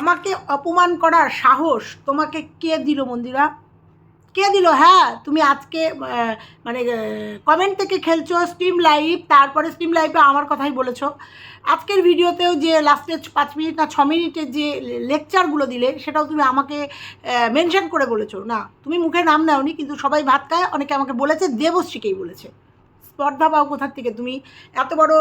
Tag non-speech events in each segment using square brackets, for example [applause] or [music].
আমাকে অপমান করার সাহস তোমাকে কে দিল, মন্দিরা? কে দিল? হ্যাঁ তুমি আজকে মানে কমেন্ট থেকে খেলছো স্ট্রিম লাইভ তারপরে স্ট্রিম লাইভে আমার কথাই বলেছ। আজকের ভিডিওতেও যে লাস্টের পাঁচ মিনিট না, ছ মিনিটের যে লেকচারগুলো দিলে, সেটাও তুমি আমাকে মেনশন করে বলেছ। না, তুমি মুখে নাম নেওনি, কিন্তু সবাই ভাত খায়, অনেকে আমাকে বলেছে, দেবশ্রীকেই বলেছে। স্পর্ধা পাও কোথার থেকে তুমি? এত বড়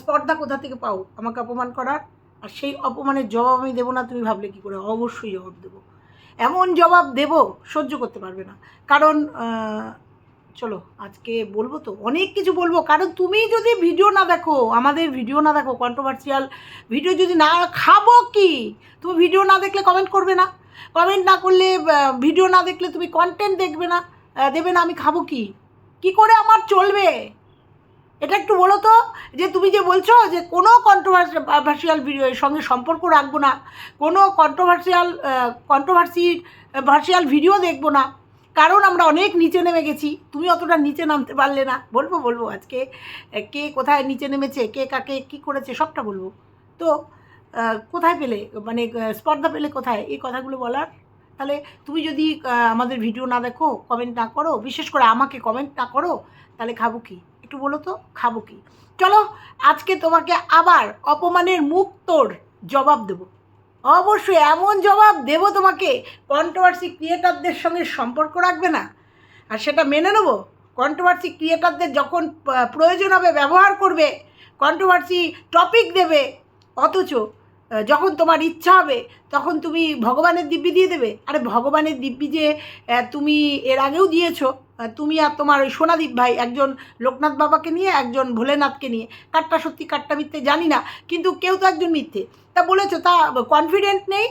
স্পর্ধা কোথা থেকে পাও আমাকে অপমান করার? আর সেই অপমানের জবাব আমি দেবো না, তুমি ভাবলে কি করে? অবশ্যই জবাব দেবো। এমন জবাব দেব, সহ্য করতে পারবে না। কারণ চলো, আজকে বলব তো, অনেক কিছু বলব। কারণ তুমি যদি ভিডিও না দেখো, আমাদের ভিডিও না দেখো কন্ট্রোভার্সিয়াল ভিডিও যদি না খাব কি? তুমি ভিডিও না দেখলে কমেন্ট করবে না। কমেন্ট না করলে ভিডিও না দেখলে তুমি কন্টেন্ট দেখবে না। দেবে না আমি খাব কি? কি করে আমার চলবে? এটা একটু বলো তো, যে তুমি যে বলছো যে কোনো কন্ট্রোভার্সিয়াল সঙ্গে সম্পর্ক রাখব না, কোনো কন্ট্রোভার্সিয়াল কন্ট্রোভার্সি ভার্সিয়াল ভিডিও দেখব না। কারণ আমরা অনেক নিচে নেমে গেছি, তুমি অতটা নিচে নামতে পারলে না। বলব বলব আজকে কে কোথায় নিচে নেমেছে, কে কাকে কী করেছে, সবটা বলব। তো কোথায় পেলে মানে স্পর্ধা পেলে কোথায়, এই কথাগুলো বলার? তাহলে তুমি যদি আমাদের ভিডিও না দেখো কমেন্ট না করো, বিশেষ করে আমাকে কমেন্ট না করো, তাহলে খাব কি? একটু বলো তো, খাব কি? চলো, আজকে তোমাকে আবার অপমানের মুখ তোর জবাব দেবো। অবশ্যই এমন জবাব দেবো তোমাকে কন্ট্রোভার্সি ক্রিয়েটারদের সঙ্গে সম্পর্ক রাখবে না। আর সেটা মেনে নেব কন্ট্রোভার্সি ক্রিয়েটারদের যখন প্রয়োজন হবে ব্যবহার করবে কন্ট্রোভার্সি টপিক দেবে, অথচ যখন তোমার ইচ্ছা হবে, তখন তুমি ভগবানের দিব্যি দিয়ে দেবে। আরে ভগবানের দিব্যি যে তুমি এর আগেও দিয়েছ তুমি আর তোমার ওই সোনাদীপ ভাই, একজন লোকনাথ বাবাকে নিয়ে, একজন ভোলেনাথকে নিয়ে। কাটটা সত্যি কাটটা মিথ্যে জানি না, কিন্তু কেউ তো একজন মিথ্যে। তা বলেছ, তা কনফিডেন্ট নেই?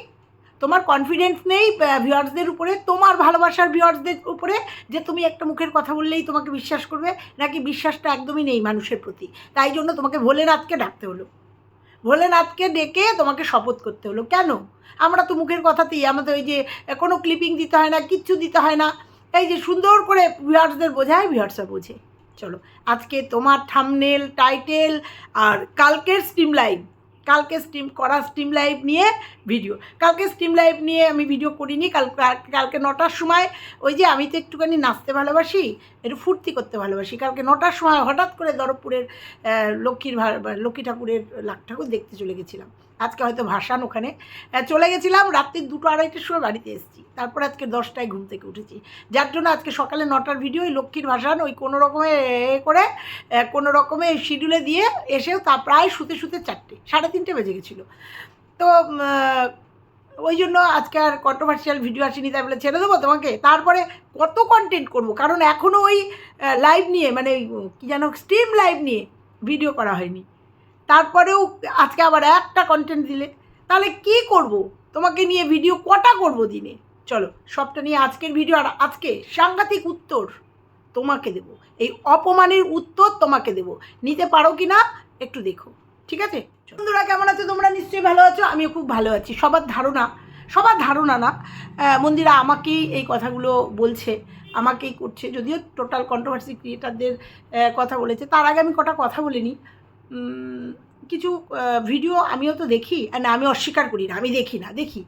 তোমার কনফিডেন্স নেই ভিউয়ার্সদের উপরে? তোমার ভালোবাসার ভিওয়ার্সদের উপরে? যে তুমি একটা মুখের কথা বললেই তোমাকে বিশ্বাস করবে, নাকি বিশ্বাসটা একদমই নেই মানুষের প্রতি? তাই জন্য তোমাকে ভোলেনাথকে ডাকতে হলো। ভোলেনাথকে ডেকে তোমাকে শপথ করতে হলো। কেন? আমরা তো মুখের কথাতেই, আমাদের ওই যে কোনো ক্লিপিং দিতে হয় না, কিচ্ছু দিতে হয় না। এই যে সুন্দর করে ভিউয়ার্সদের বোঝায় ভিউয়ার্সরা বোঝে। চলো, আজকে তোমার থামনেল টাইটেল আর কালকের স্ট্রিম লাইভ কালকে স্ট্রিম করা স্ট্রিম লাইভ নিয়ে ভিডিও কালকে স্ট্রিম লাইভ নিয়ে আমি ভিডিও করিনি, কাল কাল- কালকে নটার সময় ওই যে আমি তো একটুখানি নাচতে ভালোবাসি, একটু ফুর্তি করতে ভালোবাসি। কালকে নটার সময় হঠাৎ করে দরবপুরের লক্ষ্মীর লক্ষ্মী ঠাকুরের লাখ ঠাকুর দেখতে চলে গেছিলাম। আজকে হয়তো ভাসান ওখানে। চলে গেছিলাম, রাত্রি দুটো আড়াইটার সময় বাড়িতে এসেছি। তারপর আজকে দশটায় ঘুম থেকে উঠেছি। যার জন্য আজকে সকালে নটার ভিডিও ওই লক্ষ্মীর ভাসান ওই কোনো রকমে এ করে কোনো রকমে শিডিউলে দিয়ে এসেও তা প্রায় শুতে শুতে চারটে, সাড়ে তিনটে বেজে গেছিল। তো ওই জন্য আজকে আর কন্ট্রোভার্সিয়াল ভিডিও আসেনি, তাই বলে ছেড়ে দেবো তোমাকে। তারপরে কত কন্টেন্ট করব? কারণ এখনও ওই লাইভ নিয়ে মানে কী যেন স্ট্রিম লাইভ নিয়ে ভিডিও করা হয়নি। তারপরেও আজকে আবার একটা কন্টেন্ট দিলে। তাহলে কি করব? তোমাকে নিয়ে ভিডিও কটা করব দিনে? চলো, সবটা নিয়ে আজকের ভিডিও আর আজকে সাংঘাতিক উত্তর তোমাকে দেব। এই অপমানের উত্তর তোমাকে দেব। নিতে পারো কি না, একটু দেখো। ঠিক আছে? বন্ধুরা, কেমন আছো? তোমরা নিশ্চয়ই ভালো আছো। আমিও খুব ভালো আছি। সবার ধারণা সবার ধারণা না মন্দিরা আমাকেই এই কথাগুলো বলছে, আমাকেই করছে। যদিও টোটাল কন্ট্রোভার্সি ক্রিয়েটারদের কথা বলেছে। তার আগে আমি কটা কথা বলিনি। কিছু ভিডিও আমিও তো দেখি আর না আমি অস্বীকার করি না, আমি দেখি না, দেখি।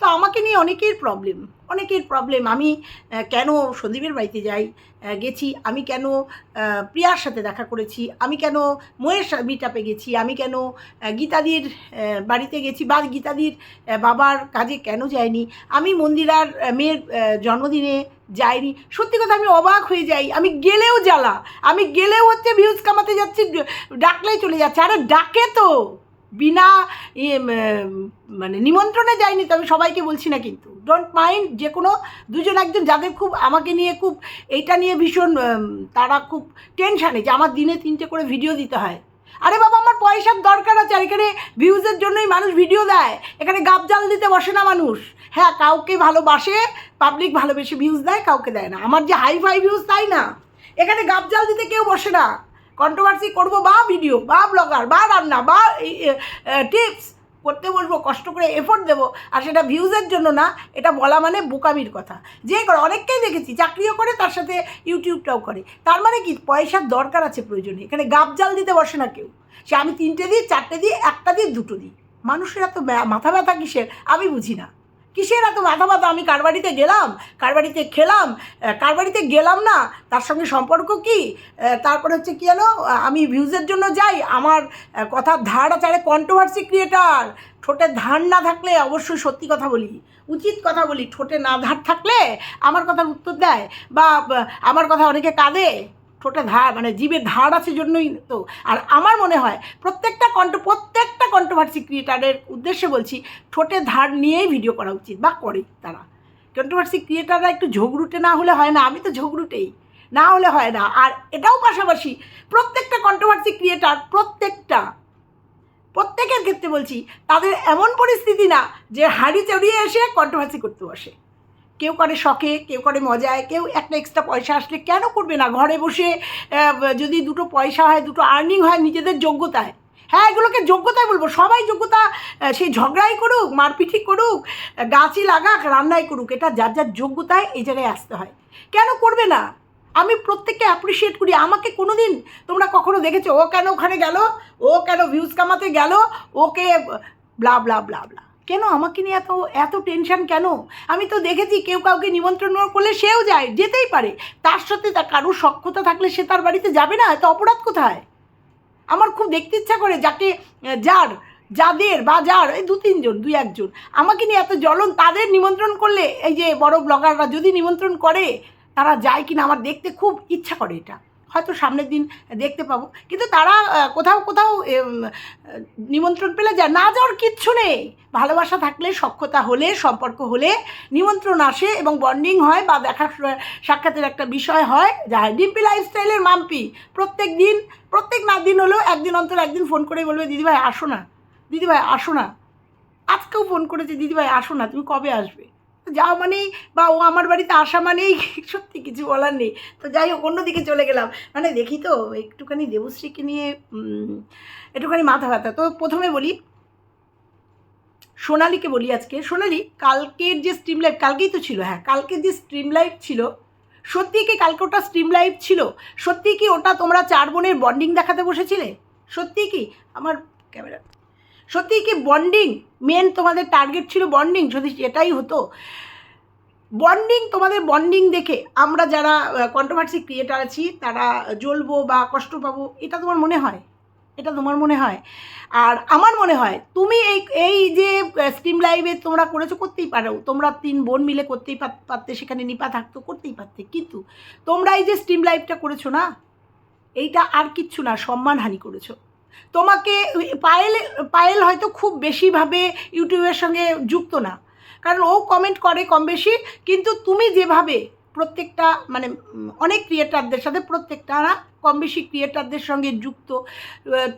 তো আমাকে নিয়ে অনেকের প্রবলেম অনেকের প্রবলেম আমি কেন সন্দীপের বাড়িতে যাই? গেছি, আমি কেন প্রিয়ার সাথে দেখা করেছি, আমি কেন ময়ের মিটাপে গেছি, আমি কেন গীতাদির বাড়িতে গেছি বা গীতাদির বাবার কাজে কেন যাইনি, আমি মন্দিরার মেয়ের জন্মদিনে যাইনি। সত্যি কথা আমি অবাক হয়ে যাই, আমি গেলেও জ্বালা, আমি গেলেও হচ্ছে ভিউজ কামাতে যাচ্ছি, ডাকলেই চলে যাচ্ছে, আরে ডাকে তো! বিনা মানে নিমন্ত্রণে যাইনি তো আমি সবাইকে বলছি না কিন্তু। ডোন্ট মাইন্ড যে কোনো দুজন, একজন যাদের খুব, আমাকে নিয়ে খুব এইটা নিয়ে ভীষণ তারা খুব টেনশানে যে আমার দিনে তিনটে করে ভিডিও দিতে হয়। আরে বাবা, আমার পয়সার দরকার আছে, আর এখানে ভিউজের জন্যই মানুষ ভিডিও দেয়। এখানে গাবজাল দিতে বসে না মানুষ। হ্যাঁ কাউকে ভালোবাসে পাবলিক ভালোবেসে ভিউজ দেয়, কাউকে দেয় না। আমার যে হাই ফাই ভিউজ তাই না? এখানে গাবজাল দিতে কেউ বসে না। কন্ট্রোভার্সি করব, বা ভিডিও বা ব্লগার বা রান্না, বা টিপস করতে বসবো, কষ্ট করে এফোর্ট দেবো, আর সেটা ভিউজের জন্য না, এটা বলা মানে বোকামির কথা। যে করে, অনেককেই দেখেছি, চাকরিও করে, তার সাথে ইউটিউবটাও করে। তার মানে কি, পয়সার দরকার আছে প্রয়োজনে। এখানে গাবজাল দিতে বসে না কেউ। সে আমি তিনটে দিই, চারটে দিই, একটা দিই, দুটো দিই। মানুষের ব্যা- মাথা ব্যথা কিসের? আমি বুঝি না। কিসের এত মাথা ব্যথা আমি কার বাড়িতে গেলাম? কার বাড়িতে খেলাম? কার বাড়িতে গেলাম না? তার সঙ্গে সম্পর্ক কি? তারপরে হচ্ছে কী জানো আমি ভিউজের জন্য যাই। আমার কথার ধার আছে। কন্ট্রোভার্সি ক্রিয়েটার ঠোঁটে ধার না থাকলে অবশ্যই সত্যি কথা বলি। উচিত কথা বলি। ঠোঁটে না ধার থাকলে আমার কথার উত্তর দেয়। বা, আমার কথা অনেকে কাঁদে। ঠোঁটে ধার মানে জীবের ধার আছে জন্যই তো। আর আমার মনে হয় প্রত্যেকটা কন্ট প্রত্যেকটা কন্ট্রোভার্সি ক্রিয়েটারের উদ্দেশ্যে বলছি, ঠোঁটে ধার নিয়েই ভিডিও করা উচিত বা করে তারা। কন্ট্রোভার্সি ক্রিয়েটাররা একটু ঝগড়ুটে না হলে হয় না, আমি তো ঝগড়ুটেই। না হলে হয় না। আর এটাও পাশাপাশি প্রত্যেকটা কন্ট্রোভার্সি ক্রিয়েটার, প্রত্যেকটা, প্রত্যেকের ক্ষেত্রে বলছি, তাদের এমন পরিস্থিতি না যে হাড়ি চড়িয়ে এসে কন্ট্রোভার্সি করতে বসে কেউ করে শখে, কেউ করে মজায়, কেউ একটা এক্সট্রা পয়সা আসলে কেন করবে না? ঘরে বসে যদি দুটো পয়সা হয়, দুটো আর্নিং হয় নিজেদের যোগ্যতায়। হ্যাঁ এগুলোকে যোগ্যতায় বলব। সবাই যোগ্যতা সেই ঝগড়াই করুক মারপিটি করুক গাছই লাগাক, রান্নাই করুক, এটা যার যার যোগ্যতায় এই জায়গায় আসতে হয়। কেন করবে না? আমি প্রত্যেককে অ্যাপ্রিসিয়েট করি। আমাকে কোনো দিন তোমরা কখনো দেখেছ, ও কেন ওখানে গেল? ও কেন ভিউজ কামাতে গেল? Okay blah blah blah blah কেন? আমাকে নিয়ে এত এত টেনশন কেন? আমি তো দেখেছি কেউ কাউকে নিমন্ত্রণ করলে সেও যায়, যেতেই পারে। তার সাথে তার কারোর সক্ষতা থাকলে সে তার বাড়িতে যাবে না? এত অপরাধ কোথায়? আমার খুব দেখতে ইচ্ছা করে যাকে, যার, যাদের বা যার, এই দু তিনজন দুই একজন, আমাকে নিয়ে এত জ্বলন, তাদের নিমন্ত্রণ করলে, এই যে বড় ব্লগাররা যদি নিমন্ত্রণ করে, তারা যায় কিনা? আমার দেখতে খুব ইচ্ছা করে এটা। হয়তো সামনের দিন দেখতে পাবো। কিন্তু তারা কোথাও কোথাও নিমন্ত্রণ পেলে যায় না যাওয়ার কিচ্ছু নেই। ভালোবাসা থাকলে সক্ষতা হলে, সম্পর্ক হলে নিমন্ত্রণ আসে এবং বন্ডিং হয় বা দেখা সাক্ষাতের একটা বিষয় হয়, যা ডিম্পি লাইফস্টাইলের মাম্পি। প্রত্যেক দিন, প্রত্যেক না দিন হলেও একদিন অন্তর একদিন ফোন করে বলবে দিদিভাই আসো না। দিদিভাই আসো না। আজকেও ফোন করেছে দিদিভাই আসো না, তুমি কবে আসবে? যাও মানেই বা ও আমার বাড়িতে আসা মানেই [laughs] সত্যি কিছু বলার নেই। তো যাই হোক, অন্যদিকে চলে গেলাম। মানে দেখি তো, একটুখানি দেবশ্রীকে নিয়ে একটুখানি মাথা ব্যথা। তো প্রথমে বলি, সোনালিকে বলি আজকে। সোনালি, কালকের যে স্ট্রিম লাইফ কালকেই তো ছিল হ্যাঁ কালকের যে স্ট্রিম লাইফ ছিল, সত্যি কি কালকে ওটা স্ট্রিম লাইভ ছিল? সত্যি কি ওটা তোমরা চার বোনের বন্ডিং দেখাতে বসেছিলে? সত্যি কি? আমার ক্যামেরা সত্যি কি বন্ডিং মেন তোমাদের টার্গেট ছিল বন্ডিং যদি এটাই হতো। বন্ডিং তোমাদের বন্ডিং দেখে আমরা যারা কন্ট্রোভার্সি ক্রিয়েটার আছি, তারা জ্বলবো বা কষ্ট পাবো, এটা তোমার মনে হয়? এটা তোমার মনে হয়? আর আমার মনে হয়, তুমি এই এই যে স্ট্রিম লাইভে তোমরা করেছ, করতেই পারো। তোমরা তিন বোন মিলে করতেই পারতে, সেখানে নিপা থাকতো, করতেই পারতে। কিন্তু তোমরা এই যে স্ট্রিম লাইভটা করেছ না, এইটা আর কিচ্ছু না, সম্মানহানি করেছ। তোমাকে পায়েল পায়েল হয়তো খুব বেশিভাবে ইউটিউবের সঙ্গে যুক্ত না। কারণ ও কমেন্ট করে কম বেশি, কিন্তু তুমি যেভাবে প্রত্যেকটা মানে অনেক ক্রিয়েটারদের সাথে প্রত্যেকটা না কম বেশি ক্রিয়েটারদের সঙ্গে যুক্ত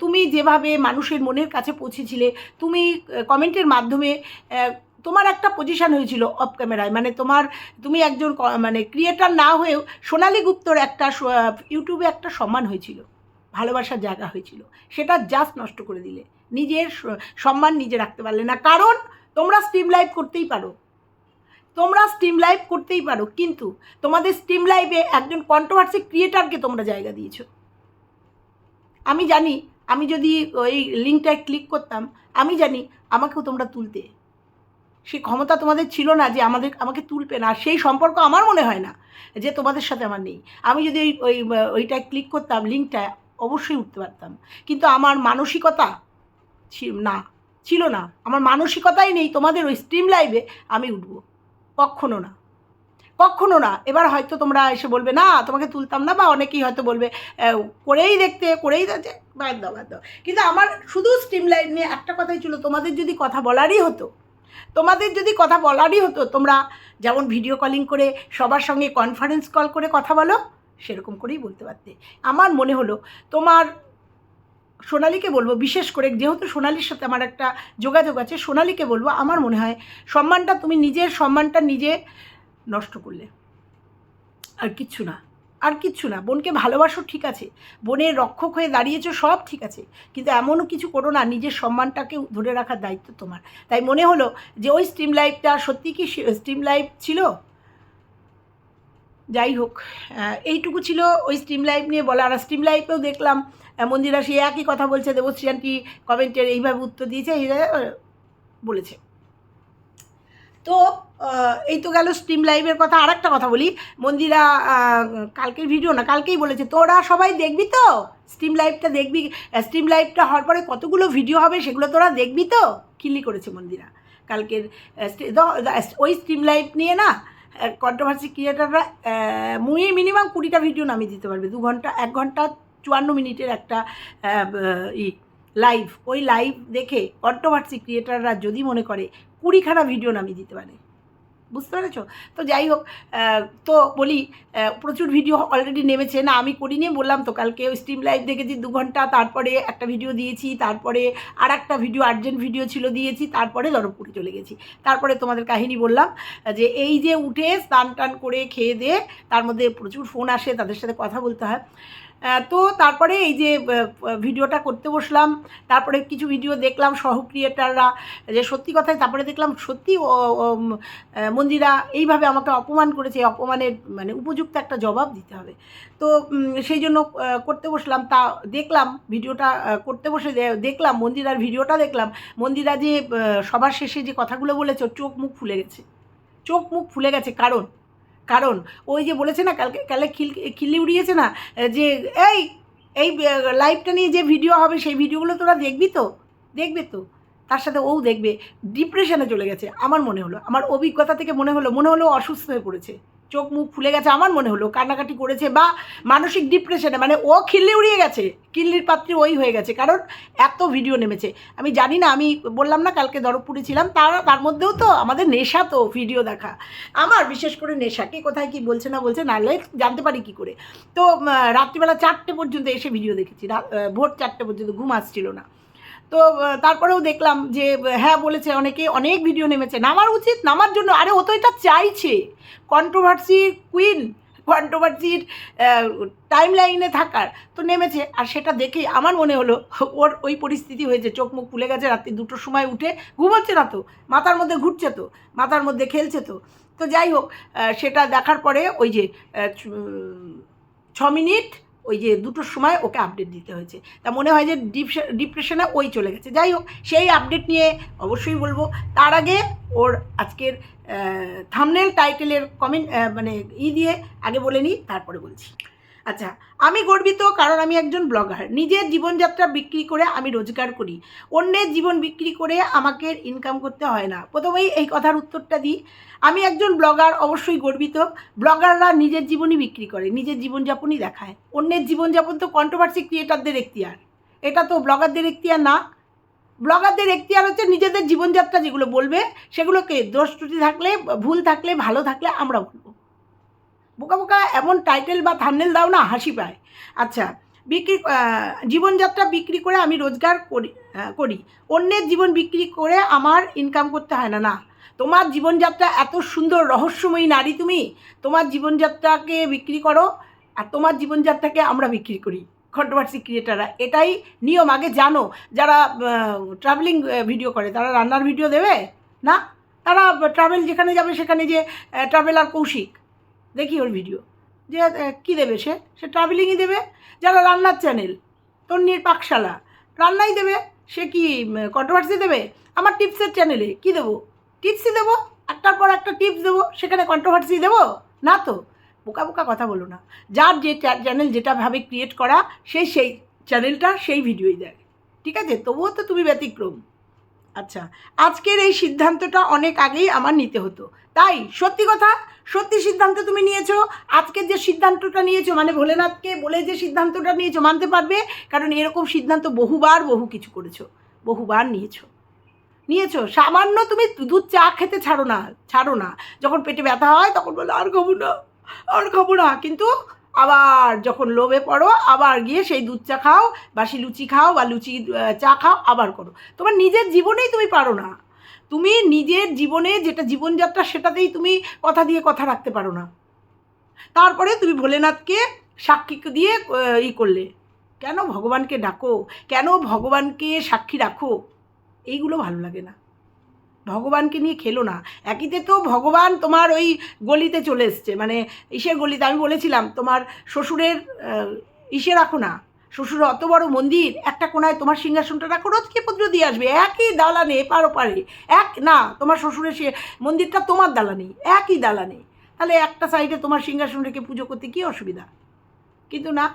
তুমি যেভাবে মানুষের মনের কাছে পৌঁছেছিলে, তুমি কমেন্টের মাধ্যমে তোমার একটা পজিশন হয়েছিল অফ ক্যামেরায় মানে তোমার, তুমি একজন মানে ক্রিয়েটার না হয়েও সোনালী গুপ্তর একটা ইউটিউবে একটা সম্মান হয়েছিল। ভালোবাসার জায়গা হয়েছিল। সেটা জাস্ট নষ্ট করে দিলে। নিজের সম্মান নিজে রাখতে পারলে না। কারণ তোমরা স্ট্রিম লাইভ করতেই পারো। তোমরা স্ট্রিম লাইভ করতেই পারো। কিন্তু তোমাদের স্ট্রিম লাইভে একজন কন্ট্রোভার্সি ক্রিয়েটারকে তোমরা জায়গা দিয়েছ। আমি জানি, আমি যদি ওই লিঙ্কটায় ক্লিক করতাম, আমি জানি আমাকেও তোমরা তুলতে। সেই ক্ষমতা তোমাদের ছিল না যে আমাদের, আমাকে তুলবে না। সেই সম্পর্ক আমার মনে হয় না যে তোমাদের সাথে আমার নেই। আমি যদি ওই ওই, ওইটায় ক্লিক করতাম লিঙ্কটায় অবশ্যই উঠতে পারতাম। কিন্তু আমার মানসিকতা না, ছিল না। আমার মানসিকতাই নেই, তোমাদের ওই স্ট্রিম লাইভে আমি উঠব। কখনো না। কখনো না। এবার হয়তো তোমরা এসে বলবে, না, তোমাকে তুলতাম না, বা অনেকেই হয়তো বলবে করেই দেখতে করেই দেখতে বাদ দাও বাদ দাও। কিন্তু আমার শুধু স্ট্রিম লাইভ নিয়ে একটা কথাই ছিল, তোমাদের যদি কথা বলারই হতো, তোমাদের যদি কথা বলারই হতো, তোমরা যেমন ভিডিও কলিং করে, সবার সঙ্গে কনফারেন্স কল করে কথা বলো সেরকম করেই বলতে পারতে। আমার মনে হলো তোমার সোনালীকে বলব, বিশেষ করে যেহেতু সোনালির সাথে আমার একটা যোগাযোগ আছে, সোনালীকে বলব, আমার মনে হয় সম্মানটা তুমি নিজের সম্মানটা নিজে নষ্ট করলে। আর কিচ্ছু না, আর কিচ্ছু না। বোনকে ভালোবাসো ঠিক আছে, বোনের রক্ষক হয়ে দাঁড়িয়েছো সব ঠিক আছে, কিন্তু এমনও কিছু করো না, নিজের সম্মানটাকে ধরে রাখার দায়িত্ব তোমার। তাই মনে হলো যে ওই স্ট্রিম লাইফটা সত্যি কি স্ট্রিম লাইফ ছিল? যাই হোক এইটুকু ছিল ওই স্ট্রিম লাইভ নিয়ে বলা আর স্ট্রিম লাইভেও দেখলাম মন্দিরা সে একই কথা বলছে, দেবশ্রী আন্টি কমেন্টের এইভাবে উত্তর দিয়েছে বলেছে। তো এই তো গেল স্ট্রিম লাইভের কথা। আর একটা কথা বলি, মন্দিরা কালকের ভিডিও না, কালকেই বলেছে, তোরা সবাই দেখবি তো? স্ট্রিম লাইভটা দেখবি স্ট্রিম লাইভটা হওয়ার পরে কতগুলো ভিডিও হবে, সেগুলো তোরা দেখবি তো? কিলি করেছে মন্দিরা। কালকের ওই স্ট্রিম লাইভ নিয়ে না কন্ট্রোভার্সি ক্রিয়েটাররা মুই মিনিমাম কুড়িটা ভিডিও নামিয়ে দিতে পারবে। দু ঘণ্টা, এক ঘণ্টা, চুয়ান্ন মিনিটের একটা ই লাইভ ওই লাইভ দেখে কন্ট্রোভার্সি ক্রিয়েটাররা যদি মনে করে কুড়িখানা ভিডিও নামিয়ে দিতে পারে। বুঝতে পেরেছ? তো যাই হোক তো বলি প্রচুর ভিডিও অলরেডি নেমেছে। না, আমি করিনি, বললাম তো কালকে ওই স্ট্রিম লাইভ দেখেছি দু ঘণ্টা, তারপরে একটা ভিডিও দিয়েছি, তারপরে আর একটা ভিডিও আর্জেন্ট ভিডিও ছিল দিয়েছি, তারপরে দরপুরে চলে গেছি। তারপরে তোমাদের কাহিনী বললাম, যে এই যে উঠে স্নান টান করে খেয়ে দিয়ে তার মধ্যে প্রচুর ফোন আসে, তাদের সাথে কথা বলতে হয়। তো তারপরে এই যে ভিডিওটা করতে বসলাম, তারপরে কিছু ভিডিও দেখলাম সহ ক্রিয়েটাররা যে সত্যি কথায় তারপরে দেখলাম সত্যি মন্দিরা এইভাবে আমাকে অপমান করেছে, অপমানের মানে উপযুক্ত একটা জবাব দিতে হবে। তো সেই জন্য করতে বসলাম, তা দেখলাম, ভিডিওটা করতে বসে দেখলাম, মন্দিরার ভিডিওটা দেখলাম, মন্দিরা যে সবার শেষে যে কথাগুলো বলেছে, চোখ মুখ ফুলে গেছে। চোখ মুখ ফুলে গেছে, কারণ কারণ ওই যে বলেছে না, কালকে কালে খিল, খিল্লি উড়িয়েছে না, যে এই এই লাইভটা নিয়ে যে ভিডিও হবে, সেই ভিডিওগুলো তোরা দেখবি তো? দেখবে তো? তার সাথে ও দেখবে। ডিপ্রেশনে চলে গেছে, আমার মনে হলো। আমার অভিজ্ঞতা থেকে মনে হলো মনে হলো অসুস্থ হয়ে পড়েছে। চোখ মুখ ফুলে গেছে, আমার মনে হলো কান্নাকাটি করেছে বা মানসিক ডিপ্রেশনে মানে ও খিল্লি উড়িয়ে গেছে কিল্লির পাত্রী ওই হয়ে গেছে, কারণ এত ভিডিও নেমেছে। আমি জানি না, আমি বললাম না কালকে দরবপুরে ছিলাম, তার তার মধ্যেও তো আমাদের নেশা তো ভিডিও দেখা। আমার বিশেষ করে নেশা, কে কোথায় কি বলছে না বলছে নাহলে জানতে পারি কি করে। তো রাত্রিবেলা চারটে পর্যন্ত এসে ভিডিও দেখেছি ভোর চারটে পর্যন্ত, ঘুম আসছিল না। তো তারপরেও দেখলাম যে হ্যাঁ বলেছে অনেকে, অনেক ভিডিও নেমেছে। নামার উচিত, নামার জন্য। আরে, ও তো এটা চাইছে। কন্ট্রোভার্সি কুইন কন্ট্রোভার্সির টাইম লাইনে থাকার। তো নেমেছে। আর সেটা দেখেই আমার মনে হলো, ওর ওই পরিস্থিতি হয়েছে। চোখ মুখ ফুলে গেছে, রাত্রি দুটোর সময় উঠে ঘুমোচ্ছে না তো। মাথার মধ্যে ঘুরছে তো। মাথার মধ্যে খেলছে তো। তো যাই হোক সেটা দেখার পরে ওই যে ছ মিনিট ওই যে দুটোর সময় ওকে আপডেট দিতে হয়েছে। তা মনে হয় যে ডিপ্রেশনে ওই চলে গেছে। যাই হোক, সেই আপডেট নিয়ে অবশ্যই বলব। তার আগে ওর আজকের থামনেল টাইটেলের কমেন্ট মানে ই দিয়ে আগে বলে নিই, তারপরে বলছি। আচ্ছা আমি গর্বিত কারণ আমি একজন ব্লগার। নিজের জীবনযাত্রা বিক্রি করে আমি রোজগার করি। অন্যের জীবন বিক্রি করে আমাকে ইনকাম করতে হয় না। প্রথমেই এই কথার উত্তরটা দিই। আমি একজন ব্লগার, অবশ্যই গর্বিত। ব্লগাররা নিজের জীবনই বিক্রি করে, নিজের জীবনযাপনই দেখায়। অন্যের জীবনযাপন তো কন্ট্রোভার্সি ক্রিয়েটারদের এখতিয়ার। এটা তো ব্লগারদের এখতিয়ার না। ব্লগারদের এখতিয়ার হচ্ছে নিজেদের জীবনযাত্রা যেগুলো বলবে, সেগুলোকে দোষ ত্রুটি থাকলে, ভুল থাকলে, ভালো থাকলে আমরা বলব। বোকা বোকা এমন টাইটেল বা থামনেল দাও না, হাসি পায়। আচ্ছা বিক্রি জীবনযাত্রা বিক্রি করে আমি রোজগার করি করি। অন্যের জীবন বিক্রি করে আমার ইনকাম করতে হয় না না। তোমার জীবনযাত্রা এত সুন্দর, রহস্যময়ী নারী তুমি, তোমার জীবনযাত্রাকে বিক্রি করো আর তোমার জীবনযাত্রাকে আমরা বিক্রি করি কন্ট্রোভার্সি ক্রিয়েটাররা এটাই নিয়ম। আগে জানো, যারা ট্রাভেলিং ভিডিও করে, তারা রান্নার ভিডিও দেবে? না? তারা ট্রাভেল যেখানে যাবে সেখানে যে ট্রাভেলার কৌশিক। দেখি ওর ভিডিও যে কী দেবে সে? সে ট্রাভেলিংই দেবে। যারা রান্নার চ্যানেল তন্নির পাকশালা, রান্নাই দেবে। সে কি কন্ট্রোভার্সি দেবে? আমার টিপসের চ্যানেলে কি দেবো? টিপসই দেবো, একটার পর একটা টিপস দেবো, সেখানে কন্ট্রোভার্সি দেবো? না তো? বোকা বোকা কথা বলো না। যার যে চ্যানেল যেটাভাবে ক্রিয়েট করা, সে সেই চ্যানেলটা সেই ভিডিওই দেয়। ঠিক আছে? তবুও তো তুমি ব্যতিক্রম। আচ্ছা আজকের এই সিদ্ধান্তটা অনেক আগেই আমার নিতে হতো। তাই সত্যি কথা সত্যি সিদ্ধান্ত তুমি নিয়েছো? আজকের যে সিদ্ধান্তটা নিয়েছো মানে ভোলেনাথকে বলে যে সিদ্ধান্তটা নিয়েছো, মানতে পারবে? কারণ এরকম সিদ্ধান্ত বহুবার বহু কিছু করেছ, বহুবার নিয়েছো। নিয়েছো? সামান্য তুমি দুধ চা খেতে ছাড়ো না ছাড়ো না। যখন পেটে ব্যথা হয়, তখন বলো, আর খাব না, আর খাব না। কিন্তু আবার যখন লোভে পড়ো, আবার গিয়ে সেই দুধ চা খাও বাসি লুচি খাও, বা লুচি চা খাও, আবার করো। তোমার নিজের জীবনেই তুমি পারো না। তুমি নিজের জীবনে যেটা জীবনযাত্রা সেটাতেই তুমি কথা দিয়ে কথা রাখতে পারো না। তারপরে তুমি ভোলেনাথকে সাক্ষী দিয়ে ই করলে। কেন ভগবানকে ডাকো? কেন ভগবানকে সাক্ষী রাখো? এইগুলো ভালো লাগে না। ভগবানকে নিয়ে খেলো না। একইতে তো ভগবান তোমার ওই গলিতে চলে এসছে। মানে ইসের গলিতে, আমি বলেছিলাম, তোমার শ্বশুরের ইসে রাখো না। শ্বশুরের অত বড় মন্দির, একটা কোনায় তোমার সিংহাসনটা রাখো রোজ কে পত্র দিয়ে আসবে, একই দালানে এপার ওপারে। এক, না, তোমার শ্বশুরের সে মন্দিরটা তোমার দালানি একই দালানে তাহলে একটা সাইডে তোমার সিংহাসন রেখে পুজো করতে কী অসুবিধা? কিন্তু না,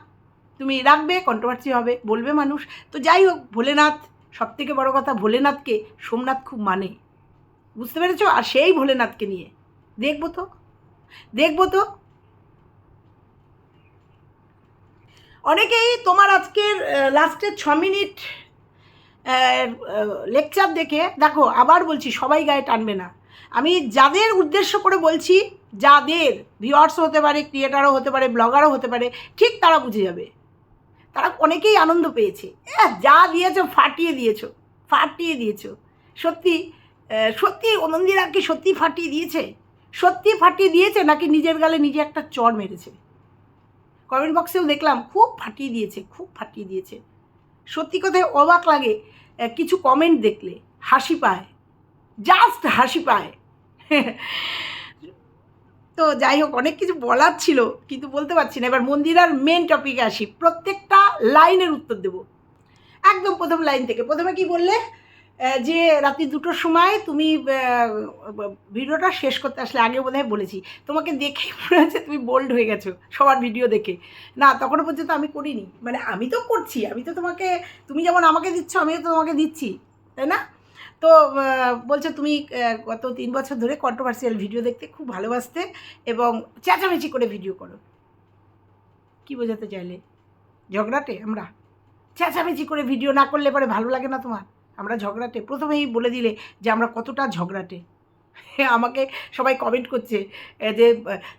তুমি রাখবে কন্ট্রোভার্সি হবে, বলবে মানুষ। তো যাই হোক, ভোলেনাথ সব থেকে বড় কথা ভোলেনাথকে সোমনাথ খুব মানে। বুঝতে পেরেছ? আর সেই ভোলেনাথকে নিয়ে। দেখব তো। দেখব তো। অনেকেই তোমার আজকের লাস্টের ছ মিনিট লেকচার দেখে দেখো আবার বলছি সবাই গায়ে টানবে না। আমি যাদের উদ্দেশ্য করে বলছি, যাদের ভিওয়ার্স হতে পারে ক্রিয়েটারও হতে পারে ব্লগারও হতে পারে, ঠিক তারা বুঝে যাবে। তারা অনেকেই আনন্দ পেয়েছে। যা দিয়েছ, ফাটিয়ে দিয়েছ ফাটিয়ে দিয়েছ। সত্যি সত্যি অনন্দিরা কি সত্যি ফাটিয়ে দিয়েছে? সত্যি ফাটিয়ে দিয়েছে নাকি নিজের গালে নিজে একটা চর মেরেছে? কমেন্ট বক্সেও দেখলাম, খুব ফাটিয়ে দিয়েছে, খুব ফাটিয়ে দিয়েছে। সত্যি কথায় অবাক লাগে কিছু কমেন্ট দেখলে, হাসি পায় জাস্ট হাসি পায়। [laughs] তো যাই হোক, অনেক কিছু বলার ছিল, কিন্তু বলতে পারছি না। এবার মন্দিরার মেন টপিকে আসি, প্রত্যেকটা লাইনের উত্তর দেব। একদম প্রথম লাইন থেকে, প্রথমে কি বললে? যে রাত্রি দুটোর সময় তুমি ভিডিওটা শেষ করতে আসলে আগে বোধহয় বলেছি। তোমাকে দেখে মনে হচ্ছে তুমি বোল্ড হয়ে গেছো সবার ভিডিও দেখে। না, তখনও পর্যন্ত আমি করিনি। মানে আমি তো করছি, আমি তো তোমাকে, তুমি যেমন আমাকে দিচ্ছ, আমিও তো তোমাকে দিচ্ছি, তাই না? তো বলছে তুমি গত তিন বছর ধরে কন্ট্রোভার্সিয়াল ভিডিও দেখতে খুব ভালোবাসতে এবং চেঁচামেচি করে ভিডিও করো। কি বোঝাতে চাইলে? ঝগড়াটে আমরা? চেঁচামেচি করে ভিডিও না করলে পরে ভালো লাগে না তোমার? আমরা ঝগড়াটে। প্রথমেই বলে দিলে যে, আমরা কতটা ঝগড়াটে? [laughs] আমাকে সবাই কমেন্ট করছে যে,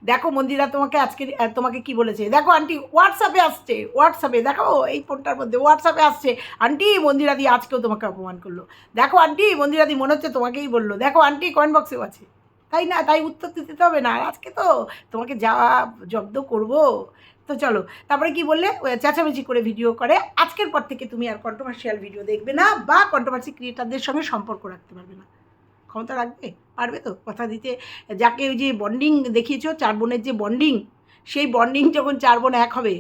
দেখো মন্দিরা, তোমাকে আজকে তোমাকে কি বলেছে? দেখো আন্টি হোয়াটসঅ্যাপে আসছে হোয়াটসঅ্যাপে দেখো এই ফোনটার মধ্যে হোয়াটসঅ্যাপে আসছে, আন্টি, মন্দিরাদি আজকেও তোমাকে অপমান করল। দেখো আন্টি, মন্দিরাদি মনে হচ্ছে তোমাকেই বলল। দেখো আন্টি কমেন্ট বক্সেও আছে। তাই না? তাই উত্তর দিতে হবে না আজকে তো তোমাকে যা জব্দ করব তো চলো, তারপরে কি বললে? চেঁচামেচি করে ভিডিও করে। আজকের পর থেকে তুমি আর কন্ট্রোভার্সিয়াল ভিডিও দেখবে না বা কন্ট্রোভার্সি ক্রিয়েটারদের সঙ্গে সম্পর্ক রাখতে পারবে না। ক্ষমতা রাখবে? পারবে তো? কথা দিতে। যাকে ওই যে বন্ডিং দেখিয়েছো, চার বোনের যে বন্ডিং সেই বন্ডিং যখন চার বোন এক হবে,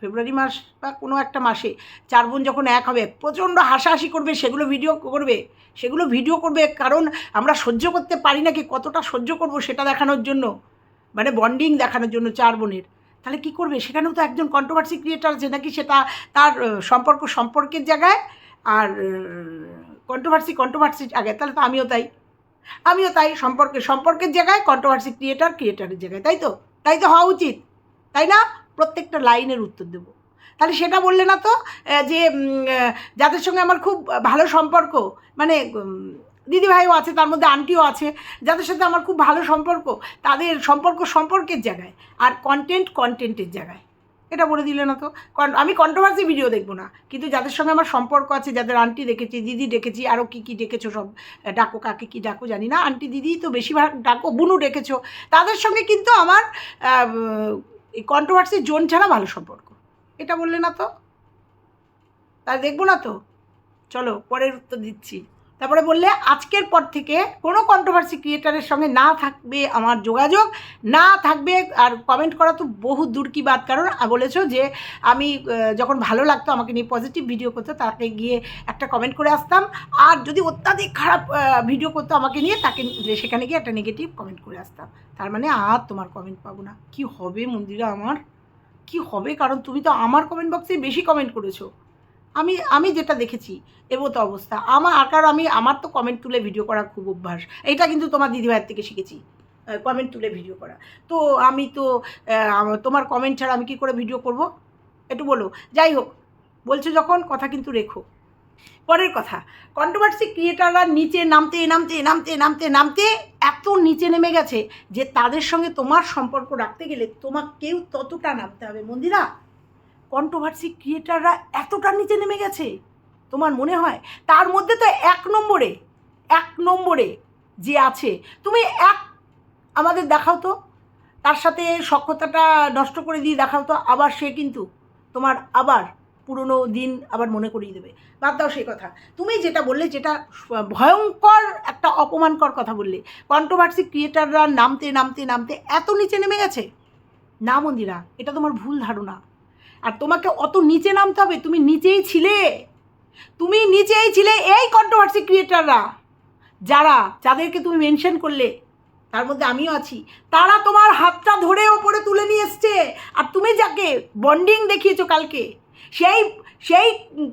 ফেব্রুয়ারি মাস বা কোনো একটা মাসে চার বোন যখন এক হবে, প্রচণ্ড হাসাহাসি করবে, সেগুলো ভিডিও করবে। সেগুলো ভিডিও করবে কারণ আমরা সহ্য করতে পারি নাকি কতটা সহ্য করব সেটা দেখানোর জন্য। মানে বন্ডিং দেখানোর জন্য চার বোনের। তাহলে কি করবে? সেখানেও তো একজন কন্ট্রোভার্সি ক্রিয়েটার আছে নাকি সেটা তার সম্পর্ক সম্পর্কের জায়গায়? আর কন্ট্রোভার্সি কন্ট্রোভার্সির জায়গায় তাহলে তো আমিও তাই। আমিও তাই, সম্পর্কে, সম্পর্কের জায়গায় কন্ট্রোভার্সি ক্রিয়েটার ক্রিয়েটারের জায়গায়, তাই তো? তাই তো হওয়া উচিত, তাই না? প্রত্যেকটা লাইনের উত্তর দেবো। তাহলে সেটা বললে না তো যে যাদের সঙ্গে আমার খুব ভালো সম্পর্ক মানে দিদিভাইও আছে, তার মধ্যে আন্টিও আছে, যাদের সাথে আমার খুব ভালো সম্পর্ক, তাদের সম্পর্ক সম্পর্কের জায়গায় আর কন্টেন্ট কন্টেন্টের জায়গায়। এটা বলে দিলে না তো? আমি কন্ট্রোভার্সি ভিডিও দেখব না, কিন্তু যাদের সঙ্গে আমার সম্পর্ক আছে, যাদের আন্টি দেখেছি, দিদি ডেকেছি আরও কী কী ডেকেছো সব ডাকো কাকে কী ডাকো জানি না, আন্টি দিদি তো বেশিরভাগ ডাকো বুনু ডেকেছো তাদের সঙ্গে কিন্তু আমার এই কন্ট্রোভার্সি জোন ছাড়া ভালো সম্পর্ক। এটা বললে না তো? তা দেখব না তো? চলো, পরের উত্তর দিচ্ছি। তারপরে বললে, আজকের পর থেকে কোনো কন্ট্রোভার্সি ক্রিয়েটারের সঙ্গে না থাকবে আমার যোগাযোগ, না থাকবে। আর কমেন্ট করা তো বহু দূর কি বাদ কারণ বলেছ যে আমি যখন ভালো লাগতো, আমাকে নিয়ে পজিটিভ ভিডিও করতো তাকে গিয়ে একটা কমেন্ট করে আসতাম। আর যদি অত্যাধিক খারাপ ভিডিও করতো আমাকে নিয়ে, তাকে সেখানে গিয়ে একটা নেগেটিভ কমেন্ট করে আসতাম। তার মানে আর তোমার কমেন্ট পাবো না। কি হবে মন্দিরা আমার? কি হবে? কারণ তুমি তো আমার কমেন্ট বক্সে বেশি কমেন্ট করেছ। আমি আমি যেটা দেখেছি এবো তো অবস্থা। আমার, আর কারণ আমি, আমার তো কমেন্ট তুলে ভিডিও করা খুব অভ্যাস। এটা কিন্তু তোমার দিদিভাইয়ের থেকে শিখেছি। কমেন্ট তুলে ভিডিও করা। তো আমি তো তোমার কমেন্ট ছাড়া আমি কি করে ভিডিও করব? একটু বলো। যাই হোক, বলছো যখন, কথা কিন্তু রেখো। পরের কথা কন্ট্রোভার্সি ক্রিয়েটাররা নিচে নামতে নামতে নামতে নামতে নামতে এত নিচে নেমে গেছে যে তাদের সঙ্গে তোমার সম্পর্ক রাখতে গেলে তোমাকেও ততটা নামতে হবে। মন্দিরা কন্ট্রোভার্সি ক্রিয়েটাররা এতটা নিচে নেমে গেছে? তোমার মনে হয়? তার মধ্যে তো এক নম্বরে এক নম্বরে যে আছে, তুমি এক আমাদের দেখাও তো। তার সাথে সক্ষতাটা নষ্ট করে দিয়ে দেখাও তো। আবার সে কিন্তু তোমার আবার পুরনো দিন আবার মনে করিয়ে দেবে। বাদ দাও সেই কথা। তুমি যেটা বললে, যেটা ভয়ঙ্কর একটা অপমানকর কথা বললে কন্ট্রোভার্সি ক্রিয়েটাররা নামতে নামতে নামতে এত নিচে নেমে গেছে। না মন্দিরা, এটা তোমার ভুল ধারণা। আর তোমাকে অত নিচে নামতে হবে, তুমি নিচেই ছিলে। তুমি নিচেই ছিলে এই কন্ট্রোভার্সি ক্রিয়েটাররা যারা, যাদেরকে তুমি মেনশন করলে, তার মধ্যে আমিও আছি। তারা তোমার হাতটা ধরে ওপরে তুলে নিয়ে এসছে। আর তুমি যাকে বন্ডিং দেখিয়েছো কালকে, সেই সেই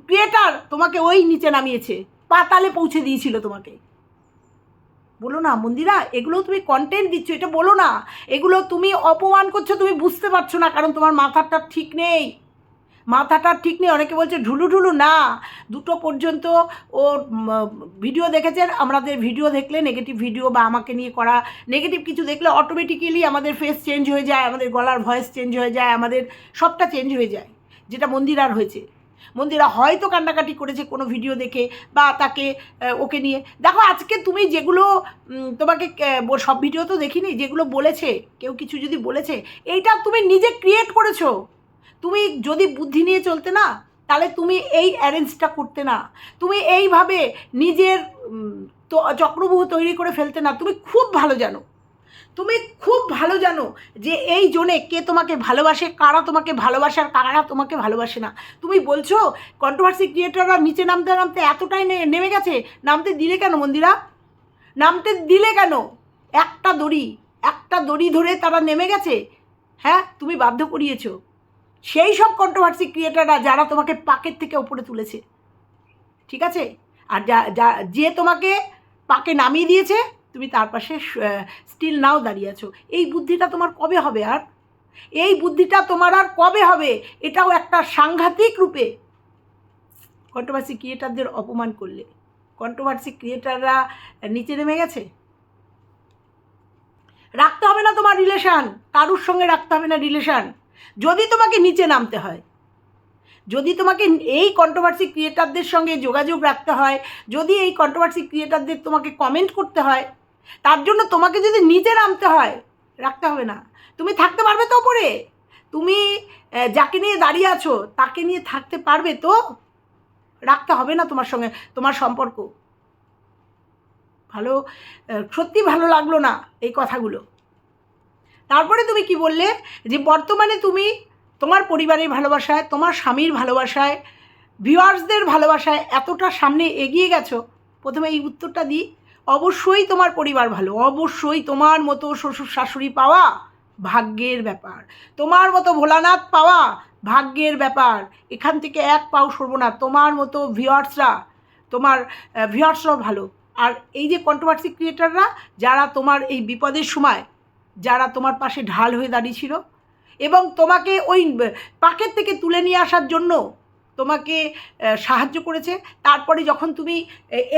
ক্রিয়েটার তোমাকে ওই নিচে নামিয়েছে। পাতালে পৌঁছে দিয়েছিল তোমাকে। বলো না, মন্দিরা, এগুলো তুমি কন্টেন্ট দিচ্ছ, এটা বলো না। এগুলো তুমি অপমান করছ, তুমি বুঝতে পারছ না, কারণ তোমার মাথাটা ঠিক নেই। মাথাটা ঠিক নেই, অনেকে বলছে ঢুলু ঢুলু, না। দুটো পর্যন্ত ও ভিডিও দেখেছেন আমাদের ভিডিও দেখলে নেগেটিভ ভিডিও বা আমাকে নিয়ে করা নেগেটিভ কিছু দেখলে অটোমেটিক্যালি আমাদের ফেস চেঞ্জ হয়ে যায়, আমাদের গলার ভয়েস চেঞ্জ হয়ে যায়, আমাদের সবটা চেঞ্জ হয়ে যায়, যেটা মন্দিরার হয়েছে। মন্দিরা হয়তো কান্নাকাটি করেছে কোনো ভিডিও দেখে বা তাকে ওকে নিয়ে। দেখো, আজকে তুমি যেগুলো তোমাকে সব ভিডিও তো দেখিনি, যেগুলো বলেছে, কেউ কিছু যদি বলেছে, এইটা তুমি নিজে ক্রিয়েট করেছ। তুমি যদি বুদ্ধি নিয়ে চলতে না, তাহলে তুমি এই অ্যারেঞ্জটা করতে না। তুমি এইভাবে নিজের চক্রবুহ তৈরি করে ফেলতে না। তুমি খুব ভালো জানো। তুমি খুব ভালো জানো যে এই জোনে কে তোমাকে ভালোবাসে, কারা তোমাকে ভালোবাসে আর কারা তোমাকে ভালোবাসে না। তুমি বলছো কন্ট্রোভার্সি ক্রিয়েটাররা নিচে নামতে নামতে এতটাই নেমে গেছে, নামতে দিলে কেন মন্দিরা? নামতে দিলে কেন? একটা দড়ি একটা দড়ি ধরে তারা নেমে গেছে। হ্যাঁ তুমি বাধ্য করিয়েছো। সেই সব কন্ট্রোভার্সি ক্রিয়েটাররা যারা তোমাকে পাকের থেকে ওপরে তুলেছে। ঠিক আছে? আর যা যা যে তোমাকে পাকে নামিয়ে দিয়েছে তুমি তার পাশে স্টিল নাও দাঁড়িয়ে আছো। এই বুদ্ধিটা তোমার কবে হবে আর? এই বুদ্ধিটা তোমার আর কবে হবে? এটাও একটা সাংঘাতিক রূপে। কন্ট্রোভার্সি ক্রিয়েটারদের অপমান করলে। কন্ট্রোভার্সি ক্রিয়েটাররা নিচে নেমে গেছে? রাখতে হবে না তোমার রিলেশান কারুর সঙ্গে রাখতে হবে না রিলেশান যদি তোমাকে নিচে নামতে হয়, যদি তোমাকে এই কন্ট্রোভার্সি ক্রিয়েটারদের সঙ্গে যোগাযোগ রাখতে হয়, যদি এই কন্ট্রোভার্সি ক্রিয়েটারদের তোমাকে কমেন্ট করতে হয় তার জন্য তোমাকে যদি নিজে নামতে হয়, রাখতে হবে না। তুমি থাকতে পারবে তো ওপরে তুমি যাকে নিয়ে দাঁড়িয়ে আছো, তাকে নিয়ে থাকতে পারবে তো? রাখতে হবে না তোমার সঙ্গে, তোমার সম্পর্ক। ভালো সত্যি ভালো লাগল না এই কথাগুলো। তারপরে তুমি কি বললে? যে বর্তমানে তুমি তোমার পরিবারের ভালোবাসায়, তোমার স্বামীর ভালোবাসায় ভিউয়ার্সদের ভালোবাসায় এতটা সামনে এগিয়ে গেছো। প্রথমে এই উত্তরটা দিই। অবশ্যই তোমার পরিবার ভালো, অবশ্যই তোমার মতো শ্বশুর শাশুড়ি পাওয়া ভাগ্যের ব্যাপার, তোমার মতো ভোলানাথ পাওয়া ভাগ্যের ব্যাপার, এখান থেকে এক পাও সরবো না, তোমার মতো ভিউয়ার্সরা তোমার ভিওয়ার্সরাও ভালো। আর এই যে কন্ট্রোভার্সি ক্রিয়েটাররা যারা তোমার এই বিপদের সময়, যারা তোমার পাশে ঢাল হয়ে দাঁড়িয়েছিল এবং তোমাকে ওই পাকের থেকে তুলে নিয়ে আসার জন্য তোমাকে সাহায্য করেছে। তারপরে যখন তুমি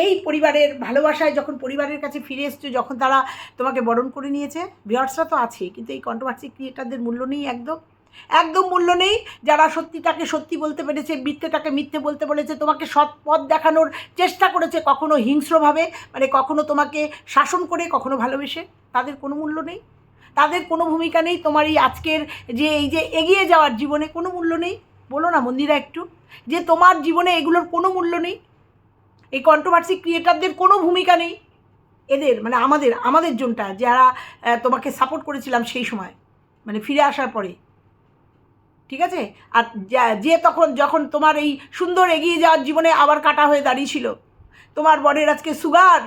এই পরিবারের ভালোবাসায় যখন পরিবারের কাছে ফিরে এসছো, যখন তারা তোমাকে বরণ করে নিয়েছে ভিউয়ার্সরা তো আছে কিন্তু এই কন্ট্রোভার্সি ক্রিয়েটারদের মূল্য নেই একদম। একদম মূল্য নেই। যারা সত্যিটাকে সত্যি বলতে পেরেছে, মিথ্যেটাকে মিথ্যে বলতে বলেছে, তোমাকে সৎ পথ দেখানোর চেষ্টা করেছে কখনো হিংস্রভাবে মানে কখনো তোমাকে শাসন করে, কখনো ভালোবেসে, তাদের কোনো মূল্য নেই। তাদের কোনো ভূমিকা নেই। তোমার এই আজকের যে, এই যে এগিয়ে যাওয়ার জীবনে কোনো মূল্য নেই। বলো না মন্দিরা একটু। যে তোমার জীবনে এগুলোর কোনো মূল্য নেই। এই কন্ট্রোভার্সি ক্রিয়েটারদের কোনো ভূমিকা নেই। এদের মানে আমাদের আমাদের জনটা, যারা তোমাকে সাপোর্ট করেছিলাম সেই সময় মানে ফিরে আসার পরে। ঠিক আছে? আর যা- তখন, যখন তোমার এই সুন্দর এগিয়ে যাওয়ার জীবনে আবার কাটা হয়ে দাঁড়িয়েছিল, তোমার বরের আজকে সুগার,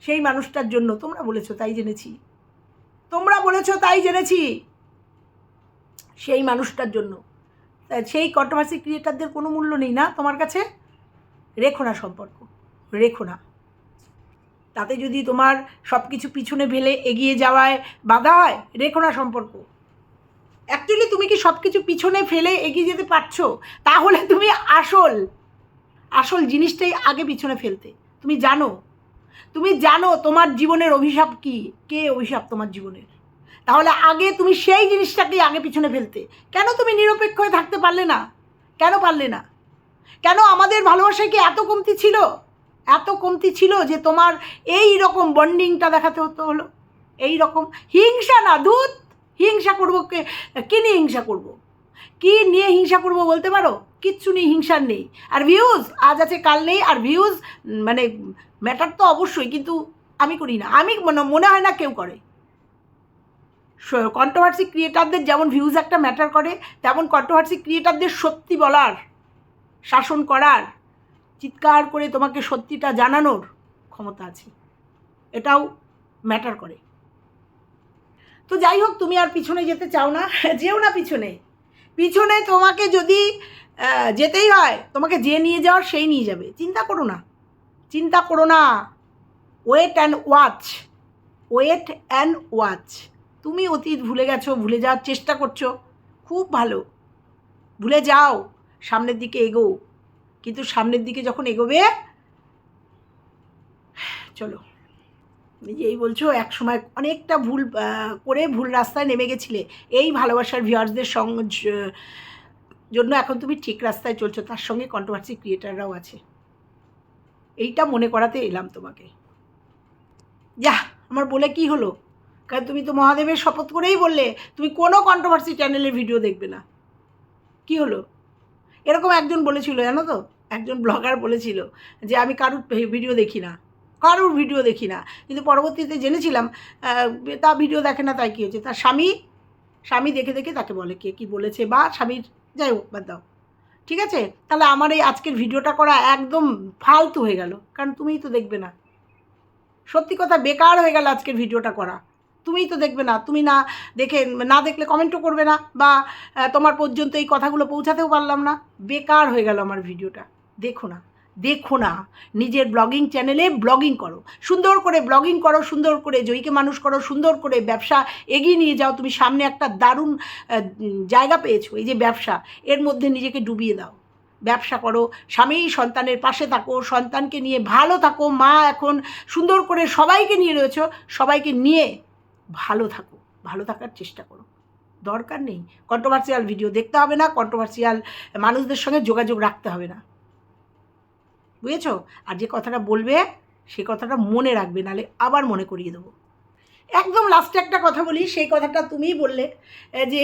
সেই মানুষটার জন্য, তোমরা বলেছ তাই জেনেছি। তোমরা বলেছ তাই জেনেছি। সেই মানুষটার জন্য। সেই কন্ট্রোভার্সি ক্রিয়েটারদের কোনো মূল্য নেই না তোমার কাছে? রেখো না সম্পর্ক, রেখো না। তাতে যদি তোমার সব কিছু পিছনে ফেলে এগিয়ে যাওয়ায় বাধা হয়, রেখো না সম্পর্ক। অ্যাকচুয়ালি তুমি কি সব কিছু পিছনে ফেলে এগিয়ে যেতে পারছ? তাহলে তুমি আসল আসল জিনিসটাই আগে পিছনে ফেলতে। তুমি জানো তুমি জানো তোমার জীবনের অভিশাপ কি? কে অভিশাপ তোমার জীবনের? তাহলে আগে তুমি সেই জিনিসটাকেই আগে পিছনে ফেলতে। কেন তুমি নিরপেক্ষ হয়ে থাকতে পারলে না? কেন পারলে না? কেন আমাদের ভালোবাসায় কি এত কমতি ছিল? এত কমতি ছিল যে তোমার এই রকম বন্ডিংটা দেখাতে হতো হলো। এই রকম হিংসা না, ধুত! হিংসা করব কে? কী নিয়ে হিংসা করব। কি নিয়ে হিংসা করব বলতে পারো? কিচ্ছু নেই হিংসার নেই। আর ভিউজ আজ আছে, কাল নেই। আর ভিউজ মানে ম্যাটার তো অবশ্যই, কিন্তু আমি করি না। আমি মনে হয় না কেউ করে। কন্ট্রোভার্সি ক্রিয়েটারদের যেমন ভিউজ একটা ম্যাটার করে, তেমন কন্ট্রোভার্সি ক্রিয়েটারদের সত্যি বলার, শাসন করার, চিৎকার করে তোমাকে সত্যিটা জানানোর ক্ষমতা আছে। এটাও ম্যাটার করে। তো যাই হোক, তুমি আর পিছনে যেতে চাও না, [laughs] যেও না পিছনে। পিছনে তোমাকে যদি যেতেই হয়, তোমাকে যে নিয়ে যাওয়ার সেই নিয়ে যাবে। চিন্তা করো না। চিন্তা করো না। Wait and watch wait and watch তুমি অতীত ভুলে গেছো, ভুলে যাওয়ার চেষ্টা করছ। খুব ভালো। ভুলে যাও, সামনের দিকে এগো। কিন্তু সামনের দিকে যখন এগোবে, চলো। নিজেই বলছো এক সময় অনেকটা ভুল করে ভুল রাস্তায় নেমে গেছিলে। এই ভালোবাসার ভিউয়ার্সদের সঙ্গে জন্য এখন তুমি ঠিক রাস্তায় চলছো। তার সঙ্গে কন্ট্রোভার্সি ক্রিয়েটাররাও আছে। এইটা মনে করাতে এলাম তোমাকে। যা আমার বলে কি হলো? কারণ তুমি তো মহাদেবের শপথ করেই বললে, তুমি কোনো কন্ট্রোভার্সি চ্যানেলের ভিডিও দেখবে না। কি হলো? এরকম একজন বলেছিল, জানো তো? একজন ব্লগার বলেছিল যে, আমি কারুর ভিডিও দেখি না। কারুর ভিডিও দেখি না। কিন্তু পরবর্তীতে জেনেছিলাম তা ভিডিও দেখে না, তাই কী হয়েছে? তার স্বামী স্বামী দেখে দেখে তাকে বলে, কে কী বলেছে বা স্বামীর, যাই হোক, বাদ দাও। ঠিক আছে? তাহলে আমার এই আজকের ভিডিওটা করা একদম ফালতু হয়ে গেল, কারণ তুমিই তো দেখবে না। সত্যি কথা, বেকার হয়ে গেল আজকের ভিডিওটা করা। তুমিই তো দেখবে না, তুমি না দেখে, না দেখলে কমেন্টও করবে না বা তোমার পর্যন্ত এই কথাগুলো পৌঁছাতেও পারলাম না। বেকার হয়ে গেল আমার ভিডিওটা। দেখো না দেখো না, নিজের ব্লগিং চ্যানেলে ব্লগিং করো। সুন্দর করে ব্লগিং করো, সুন্দর করে জয়ীকে মানুষ করো, সুন্দর করে ব্যবসা এগিয়ে নিয়ে যাও। তুমি সামনে একটা দারুণ জায়গা পেয়েছ, এই যে ব্যবসা, এর মধ্যে নিজেকে ডুবিয়ে দাও। ব্যবসা করো, স্বামী সন্তানের পাশে থাকো, সন্তানকে নিয়ে ভালো থাকো, মা এখন সুন্দর করে সবাইকে নিয়ে রয়েছো, সবাইকে নিয়ে ভালো থাকো, ভালো থাকার চেষ্টা করো। দরকার নেই কন্ট্রোভার্সিয়াল ভিডিও দেখতে হবে না কন্ট্রোভার্সিয়াল মানুষদের সঙ্গে যোগাযোগ রাখতে হবে না। বুঝেছ? আর যে কথাটা বলবে, সে কথাটা মনে রাখবে, নালে আবার মনে করিয়ে দেবো। একদম লাস্টে একটা কথা বলি, সেই কথাটা তুমিই বললে যে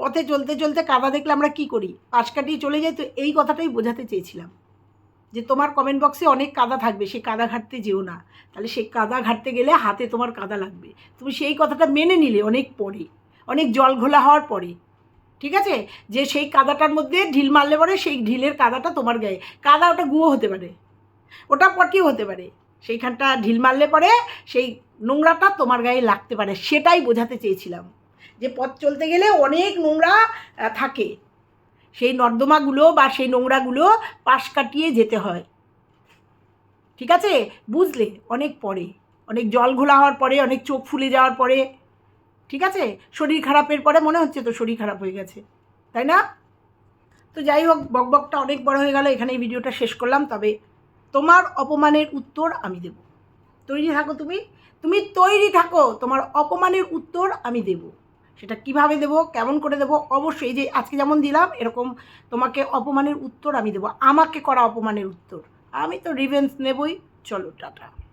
পথে চলতে চলতে কাদা দেখলে আমরা কি করি? পাশ কাটিয়ে চলে যাই, তো এই কথাটাই বোঝাতে চেয়েছিলাম। যে তোমার কমেন্ট বক্সে অনেক কাদা থাকবে সেই কাদা ঘাটতে যেও না। তাহলে সেই কাদা ঘাটতে গেলে হাতে তোমার কাদা লাগবে। তুমি সেই কথাটা মেনে নিলে অনেক পরে, অনেক জল ঘোলা হওয়ার পরে। ঠিক আছে? যে সেই কাদাটার মধ্যে ঢিল মারলে পরে সেই ঢিলের কাদাটা তোমার গায়ে। কাদা ওটা গুঁয়ো হতে পারে, ওটা পটিও হতে পারে। সেইখানটা ঢিল মারলে পরে সেই নোংরাটা তোমার গায়ে লাগতে পারে। সেটাই বোঝাতে চেয়েছিলাম। যে পথ চলতে গেলে অনেক নোংরা থাকে। সেই নর্দমাগুলো বা সেই নোংরাগুলো পাশ কাটিয়ে যেতে হয়। ঠিক আছে? বুঝলে? অনেক পরে। অনেক জল ঘোলা হওয়ার পরে, অনেক চোখ ফুলে যাওয়ার পরে। ঠিক আছে? শরীর খারাপের পরে মনে হচ্ছে তো শরীর খারাপ হয়ে গেছে। তাই না? তো যাই হোক, বকবকটা অনেক বড় হয়ে গেল। এখানে এই ভিডিওটা শেষ করলাম। তবে তোমার অপমানের উত্তর আমি দেব। তৈরি থাকো তুমি। তুমি তৈরি থাকো। তোমার অপমানের উত্তর আমি দেব। সেটা কীভাবে দেব, কেমন করে দেব, অবশ্যই যে আজকে যেমন দিলাম, এরকম তোমাকে অপমানের উত্তর আমি দেব। আমাকে করা অপমানের উত্তর। আমি তো রিভেন্স নেবই। চলো, টাটা।